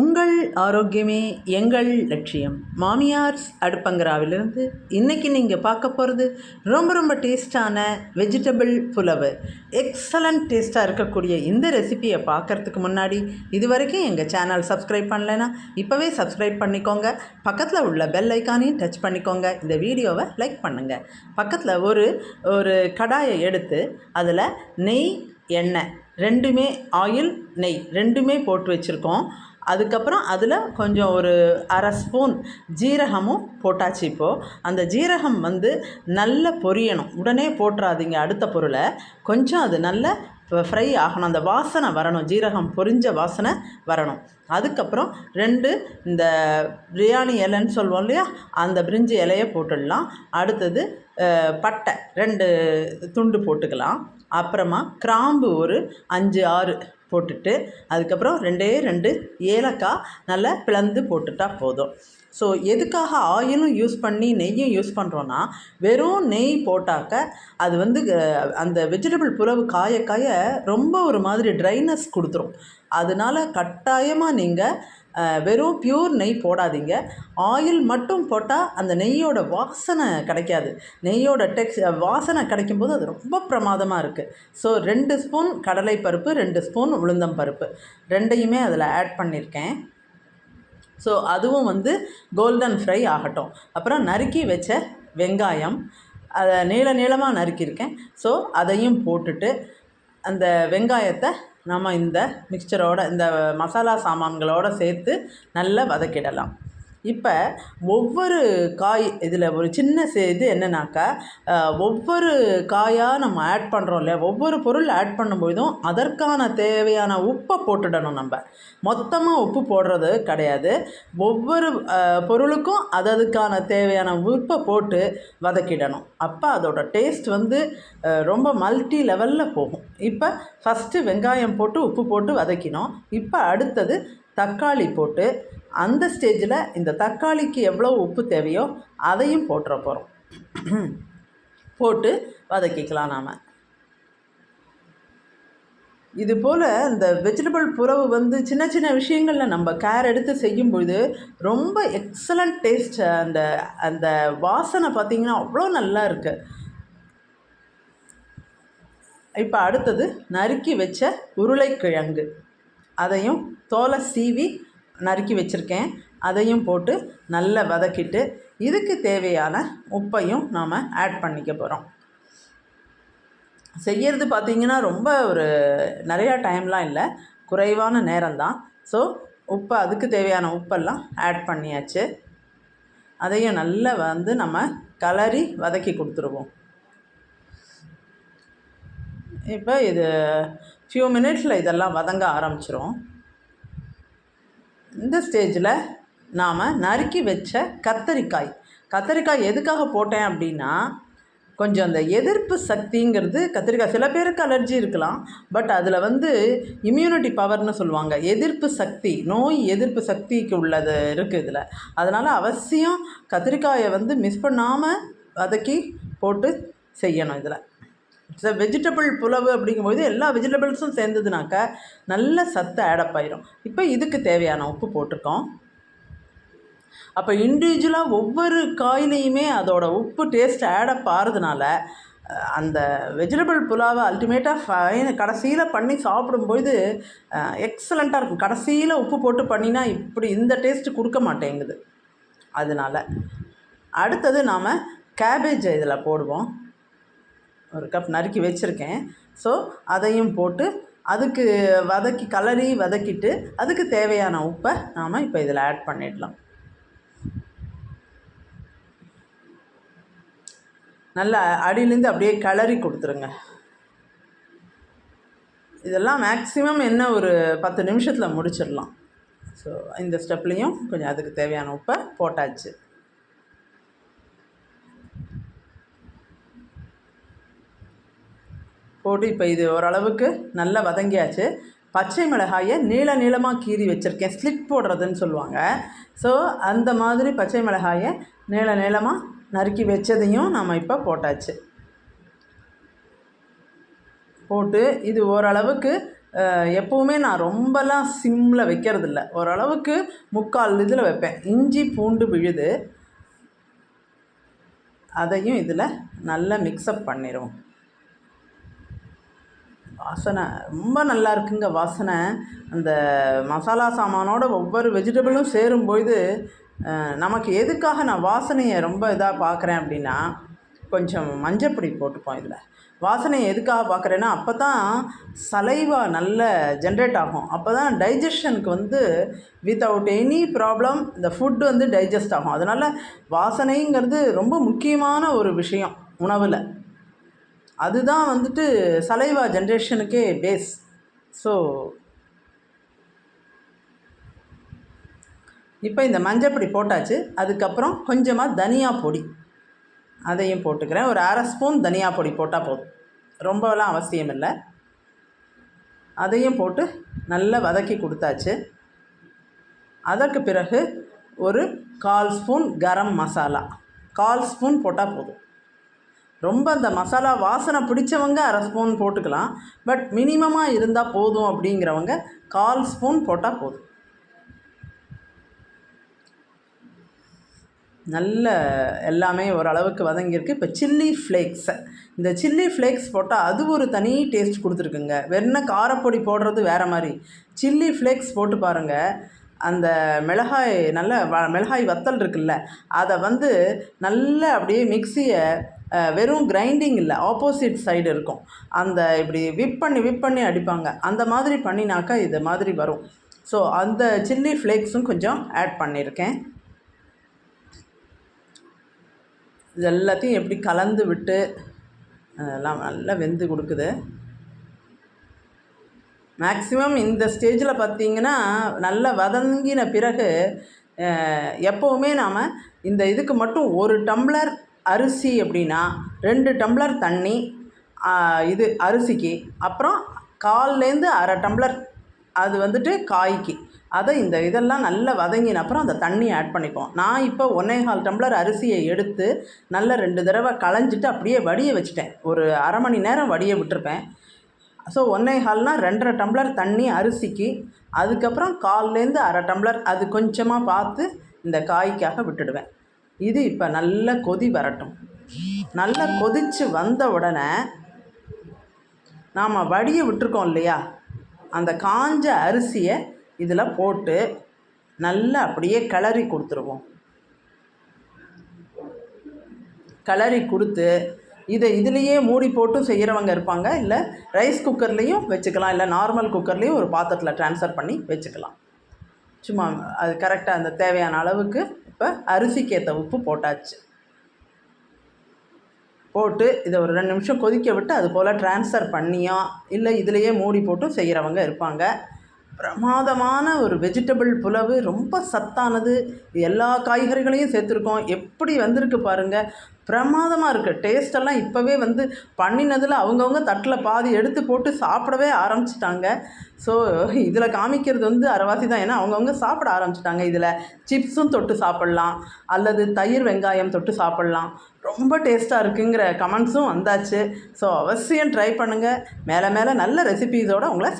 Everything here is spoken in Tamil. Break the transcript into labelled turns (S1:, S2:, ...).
S1: உங்கள் ஆரோக்கியமே எங்கள் லட்சியம். மாமியார்ஸ் அடுப்பங்கராவிலிருந்து இன்றைக்கி நீங்கள் பார்க்க போகிறது ரொம்ப ரொம்ப டேஸ்டான வெஜிடபிள் புலவு. எக்ஸலண்ட் டேஸ்ட்டாக இருக்கக்கூடிய இந்த ரெசிபியை பார்க்குறதுக்கு முன்னாடி இது வரைக்கும் எங்கள் சேனல் சப்ஸ்கிரைப் பண்ணலைன்னா இப்போவே சப்ஸ்கிரைப் பண்ணிக்கோங்க. பக்கத்தில் உள்ள பெல் ஐக்கானையும் டச் பண்ணிக்கோங்க. இந்த வீடியோவை லைக் பண்ணுங்கள் பக்கத்தில் ஒரு ஒரு கடாயை எடுத்து அதில் நெய் எண்ணெய் ரெண்டுமே ஆயில் நெய் ரெண்டுமே போட்டு வச்சுருக்கோம். அதுக்கப்புறம் அதில் கொஞ்சம் ஒரு அரை ஸ்பூன் ஜீரகமும் போட்டாச்சு இப்போது அந்த ஜீரகம் வந்து நல்ல பொரியணும். உடனே போட்டுறாதீங்க அடுத்த பொருளை. கொஞ்சம் அது நல்ல ஃப்ரை ஆகணும். அந்த வாசனை வரணும். ஜீரகம் பொரிஞ்ச வாசனை வரணும். அதுக்கப்புறம் ரெண்டு இந்த பிரியாணி இலைன்னு சொல்லுவோம் இல்லையா? அந்த பிரிஞ்சி இலையை போட்டுடலாம். அடுத்தது பட்டை. ரெண்டு துண்டு போட்டுக்கலாம். அப்புறமா கிராம்பு ஒரு அஞ்சு ஆறு போட்டுட்டு அதுக்கப்புறம் ரெண்டே ரெண்டு ஏலக்காய் நல்லா பிளந்து போட்டுட்டா போதும். ஸோ எதுக்காக ஆயிலும் யூஸ் பண்ணி நெய்யும் யூஸ் பண்ணுறோன்னா வெறும் நெய் போட்டாக்க அது வந்து அந்த வெஜிடபிள் புலவு காய காய ரொம்ப ஒரு மாதிரி ட்ரைனஸ் கொடுத்துரும். அதனால கட்டாயமாக நீங்கள் வெறும் பியூர் நெய் போடாதீங்க. ஆயில் மட்டும் போட்டால் அந்த நெய்யோட வாசனை கிடைக்காது. நெய்யோட டெக்ஸ் வாசனை கிடைக்கும்போது அது ரொம்ப பிரமாதமாக இருக்குது ஸோ ரெண்டு ஸ்பூன் கடலை பருப்பு ரெண்டு ஸ்பூன் உளுந்தம் பருப்பு. ரெண்டையுமே அதில் ஆட் பண்ணியிருக்கேன் ஸோ அதுவும் வந்து கோல்டன் ஃப்ரை ஆகட்டும். அப்புறம் நறுக்கி வச்ச வெங்காயம் அதை நீள நீளமாக நறுக்கியிருக்கேன். ஸோ அதையும் போட்டுட்டு அந்த வெங்காயத்தை நம்ம இந்த மிக்சரோட இந்த மசாலா சாமான்களோடு சேர்த்து நல்லா வதக்கிடலாம். இப்போ ஒவ்வொரு காய் இதில் ஒரு சின்ன இது என்னன்னாக்கா ஒவ்வொரு காயாக நம்ம ஆட் பண்ணுறோம் இல்லையா? ஒவ்வொரு பொருள் ஆட் பண்ணும்பொழுதும் அதற்கான தேவையான உப்பை போட்டுடணும் நம்ம. மொத்தமாக உப்பு போடுறது கிடையாது. ஒவ்வொரு பொருளுக்கும் அததுக்கான தேவையான உப்பை போட்டு வதக்கிடணும். அப்போ அதோடய டேஸ்ட் வந்து ரொம்ப மல்டி லெவலில் போகும். இப்போ ஃபஸ்ட்டு வெங்காயம் போட்டு உப்பு போட்டு வதக்கினோம். இப்போ அடுத்தது தக்காளி போட்டு அந்த ஸ்டேஜில் இந்த தக்காளிக்கு எவ்வளோ உப்பு தேவையோ அதையும் போட்டுற போகிறோம். போட்டு வதக்கிக்கலாம் நாம். இது போல் இந்த வெஜிடபிள் புறவு வந்து சின்ன சின்ன விஷயங்களில் நம்ம கேர் எடுத்து செய்யும்பொழுது ரொம்ப எக்ஸலண்ட் டேஸ்ட் அந்த அந்த வாசனை பார்த்திங்கன்னா அவ்வளோ நல்லா இருக்குது இப்போ அடுத்தது நறுக்கி வச்ச உருளைக்கிழங்கு. அதையும் தோலை சீவி நறுக்கி வச்சுருக்கேன். அதையும் போட்டு நல்லா வதக்கிட்டு இதுக்கு தேவையான உப்பையும் நாம் ஆட் பண்ணிக்க போகிறோம் செய்யறது பார்த்திங்கன்னா ரொம்ப ஒரு நிறையா டைம்லாம் இல்லை. குறைவான நேரம்தான் ஸோ உப்பை அதுக்கு தேவையான உப்பெல்லாம் ஆட் பண்ணியாச்சு. அதையும் நல்லா வந்து நம்ம கலரி வதக்கி கொடுத்துருவோம். இப்போ இது ஃபியூ மினிட்ஸில் இதெல்லாம் வதங்க ஆரம்பிச்சிரும். இந்த ஸ்டேஜில் நாம் நறுக்கி வச்ச கத்தரிக்காய். கத்தரிக்காய் எதுக்காக போட்டேன் அப்படின்னா கொஞ்சம் அந்த எதிர்ப்பு சக்திங்கிறது கத்திரிக்காய் சில பேருக்கு அலர்ஜி இருக்கலாம் பட் அதில் வந்து இம்யூனிட்டி பவர்னு சொல்லுவாங்க. எதிர்ப்பு சக்தி நோய் எதிர்ப்பு சக்திக்கு உள்ளது இருக்குது இதில். அதனால் அவசியம் கத்திரிக்காயை வந்து மிஸ் பண்ணாமல் வதக்கி போட்டு செய்யணும் இதில். வெஜிடபிள் புலவு அப்படிங்கும்போது எல்லா வெஜிடபிள்ஸும் சேர்ந்ததுனாக்கா நல்ல சத்து ஆடப் ஆயிரும். இப்போ இதுக்கு தேவையான உப்பு போட்டிருக்கோம். அப்போ இண்டிவிஜுவலாக ஒவ்வொரு காயிலையுமே அதோட உப்பு டேஸ்ட் ஆடப் ஆகிறதுனால அந்த வெஜிடபிள் புலாவை அல்டிமேட்டாக ஃபைன் கடைசியில் பண்ணி சாப்பிடும்பொழுது எக்ஸலண்ட்டாக இருக்கும். கடைசியில் உப்பு போட்டு பண்ணினா இப்படி இந்த டேஸ்ட்டு கொடுக்க மாட்டேங்குது. அதனால் அடுத்தது நாம் கேபேஜ் இதில் போடுவோம். ஒரு கப் நறுக்கி வச்சுருக்கேன். ஸோ அதையும் போட்டு அதுக்கு வதக்கி கலரி வதக்கிட்டு அதுக்கு தேவையான உப்பை நாம் இப்போ இதில் ஆட் பண்ணிடலாம். நல்லா அடியிலேருந்து அப்படியே கலரி கொடுத்துருங்க. இதெல்லாம் மேக்ஸிமம் என்ன ஒரு பத்து நிமிஷத்தில் முடிச்சிடலாம். ஸோ இந்த ஸ்டெப்லேயும் கொஞ்சம் அதுக்கு தேவையான உப்பை போட்டாச்சு. போட்டு இப்போ இது ஓரளவுக்கு நல்லா வதங்கியாச்சு. பச்சை மிளகாயை நீள நீளமாக கீறி வச்சுருக்கேன். ஸ்லிப் போடுறதுன்னு சொல்லுவாங்க. ஸோ அந்த மாதிரி பச்சை மிளகாயை நீள நீளமாக நறுக்கி வச்சதையும் நம்ம இப்போ போட்டாச்சு. போட்டு இது ஓரளவுக்கு எப்போவுமே நான் ரொம்பலாம் சிம்மில் வைக்கிறதில்ல. ஓரளவுக்கு முக்கால் இதில் வைப்பேன். இஞ்சி பூண்டு விழுது. அதையும் இதில் நல்லா மிக்சப் பண்ணிடுவோம் வாசனை. ரொம்ப நல்லா இருக்குங்க வாசனை. அந்த மசாலா சாமானோட ஒவ்வொரு வெஜிடபிளும் சேரும்பொழுது நமக்கு எதுக்காக நான் வாசனையை ரொம்ப இதாக பார்க்குறேன் அப்படின்னா கொஞ்சம் மஞ்சப்பொடி போட்டுப்போம் இதில். வாசனையை எதுக்காக பார்க்குறேன்னா அப்போ தான் சலைவா நல்ல ஜென்ரேட் ஆகும். அப்போ தான் டைஜஷனுக்கு வந்து வித்தவுட் எனி ப்ராப்ளம் இந்த ஃபுட் வந்து டைஜஸ்ட் ஆகும். அதனால் வாசனைங்கிறது ரொம்ப முக்கியமான ஒரு விஷயம் உணவில். அதுதான் வந்துட்டு சலைவா ஜென்ரேஷனுக்கே பேஸ் ஸோ இப்போ இந்த மஞ்சப்பொடி போட்டாச்சு. அதுக்கப்புறம் கொஞ்சமாக தனியா பொடி. அதையும் போட்டுக்கிறேன். ஒரு அரை ஸ்பூன் தனியா பொடி போட்டால் போதும். ரொம்பலாம் அவசியம் இல்லை. அதையும் போட்டு நல்லா வதக்கி கொடுத்தாச்சு. அதற்கு பிறகு ஒரு கால் ஸ்பூன் கரம் மசாலா. கால் ஸ்பூன் போட்டால் போதும். ரொம்ப அந்த மசாலா வாசனை பிடிச்சவங்க அரை ஸ்பூன் போட்டுக்கலாம். பட் மினிமமாக இருந்தால் போதும் அப்படிங்கிறவங்க கால் ஸ்பூன் போட்டால் போதும். நல்ல எல்லாமே ஓரளவுக்கு வதங்கியிருக்கு. இப்போ சில்லி ஃப்ளேக்ஸை இந்த சில்லி ஃப்ளேக்ஸ் போட்டால் அது ஒரு தனி டேஸ்ட் கொடுத்துருக்குங்க. வெறும் காரப்பொடி போடுறது வேறு மாதிரி. சில்லி ஃப்ளேக்ஸ் போட்டு பாருங்கள் அந்த மிளகாய் நல்ல வ மிளகாய் வத்தல் இருக்குல்ல அதை வந்து நல்ல அப்படியே மிக்சியை வெறும் கிரைண்டிங் இல்லை ஆப்போசிட் சைடு இருக்கும். அந்த இப்படி விப் பண்ணி விப் பண்ணி அடிப்பாங்க. அந்த மாதிரி பண்ணினாக்கா இது மாதிரி வரும். ஸோ அந்த சில்லி ஃப்ளேக்ஸும் கொஞ்சம் ஆட் பண்ணியிருக்கேன் இது எல்லாத்தையும் எப்படி கலந்து விட்டு அதெல்லாம் நல்லா வெந்து கொடுக்குது. மேக்ஸிமம் இந்த ஸ்டேஜில் பார்த்தீங்கன்னா நல்லா வதங்கின பிறகு எப்போவுமே நாம் இந்த இதுக்கு மட்டும் ஒரு டம்ளர் அரிசி அப்படின்னா ரெண்டு டம்ளர் தண்ணி இது அரிசிக்கு. அப்புறம் கால்லேருந்து அரை டம்ளர் அது வந்துட்டு காய்க்கு. அதை இந்த இதெல்லாம் நல்லா வதங்கின அப்புறம் அந்த தண்ணி ஆட் பண்ணிப்போம். நான் இப்போ ஒன்னேகால் டம்ளர் அரிசியை எடுத்து நல்லா ரெண்டு தடவை களைஞ்சிட்டு அப்படியே வடிய வச்சுட்டேன். ஒரு அரை மணி நேரம் வடிய விட்டுருப்பேன். ஸோ ஒன்னேகால்னால் ரெண்டரை டம்ளர் தண்ணி அரிசிக்கு அதுக்கப்புறம் கால்லேருந்து அரை டம்ளர் அது கொஞ்சமாக பார்த்து இந்த காய்க்காக விட்டுடுவேன். இது இப்போ நல்ல கொதி வரட்டும். நல்லா கொதித்து வந்த உடனே நாம் வடிய விட்டுருக்கோம் இல்லையா? அந்த காஞ்ச அரிசியை இதில் போட்டு நல்லா அப்படியே கிளறி கொடுத்துருவோம். கிளறி கொடுத்து இதை இதுலேயே மூடி போட்டும் செய்கிறவங்க இருப்பாங்க. இல்லை ரைஸ் குக்கர்லேயும் வச்சுக்கலாம். இல்லை நார்மல் குக்கர்லேயும் ஒரு பாத்திரத்தில் ட்ரான்ஸ்ஃபர் பண்ணி வச்சுக்கலாம். சும்மா அது கரெக்டாக அந்த தேவையான அளவுக்கு இப்போ அரிசிக்கு ஏற்ற உப்பு போட்டாச்சு. போட்டு இதை ஒரு ரெண்டு நிமிஷம் கொதிக்க விட்டு அது போல் ட்ரான்ஸ்ஃபர் பண்ணியா இல்லை இதுலேயே மூடி போட்டும் செய்கிறவங்க இருப்பாங்க. பிரமாதமான ஒரு வெஜிடபிள் புலவு ரொம்ப சத்தானது. எல்லா காய்கறிகளையும் சேர்த்துருக்கோம். எப்படி வந்திருக்கு பாருங்கள் பிரமாதமாக இருக்குது டேஸ்டெல்லாம் இப்போவே வந்து பண்ணினதில் அவங்கவுங்க தட்டில் பாதி எடுத்து போட்டு சாப்பிடவே ஆரம்பிச்சிட்டாங்க. ஸோ இதில் காமிக்கிறது வந்து அரைவாசி தான். ஏன்னா அவங்கவுங்க சாப்பிட ஆரம்பிச்சிட்டாங்க. இதில் சிப்ஸும் தொட்டு சாப்பிட்லாம். அல்லது தயிர் வெங்காயம் தொட்டு சாப்பிட்லாம். ரொம்ப டேஸ்ட்டாக இருக்குங்கிற கமெண்ட்ஸும் வந்தாச்சு. ஸோ அவசியம் ட்ரை பண்ணுங்கள் மேலே மேலே நல்ல ரெசிபீஸோடு உங்களை